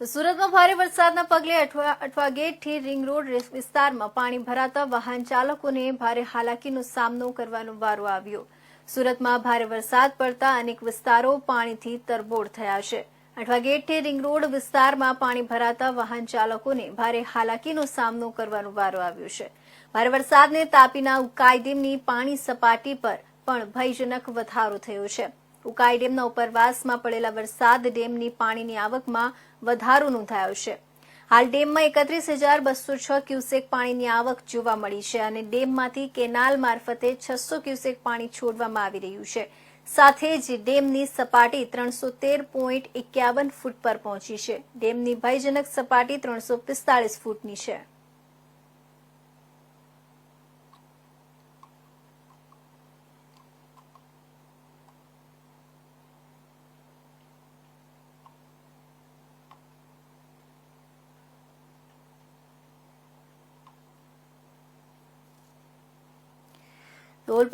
સુરતમાં ભારે વરસાદના પગલે અઠવા અઠવા ગેટથી રિંગ રોડ વિસ્તારમાં પાણી ભરાતા વાહન ચાલકોને ભારે હાલાકીનો સામનો કરવાનો વારો આવ્યો. સુરતમાં ભારે વરસાદ પડતા અનેક વિસ્તારો પાણીથી તરબોળ થયા છે. અઠવા ગેટથી રિંગ રોડ વિસ્તારમાં પાણી ભરાતા વાહન ચાલકોને ભારે હાલાકીનો સામનો કરવાનો વારો આવ્યો છે. ભારે વરસાદને તાપીના કાયદેમની પાણી સપાટી પર પણ ભયજનક વધારો થયો છે. ઉકાઈ ડેમના ઉપરવાસમાં પડેલા વરસાદ ડેમની પાણીની આવકમાં વધારો નોંધાયો છે. હાલ ડેમમાં એકત્રીસ હજાર બસો છ ક્યુસેક પાણીની આવક જોવા મળી છે અને ડેમમાંથી કેનાલ મારફતે છસો ક્યુસેક પાણી છોડવામાં આવી રહ્યું છે. સાથે જ ડેમની સપાટી ત્રણસો તેર પોઈન્ટ એકાવન ફૂટ પર પહોંચી છે. ડેમની ભયજનક સપાટી ત્રણસો પિસ્તાળીસ ફૂટની છે. Todo el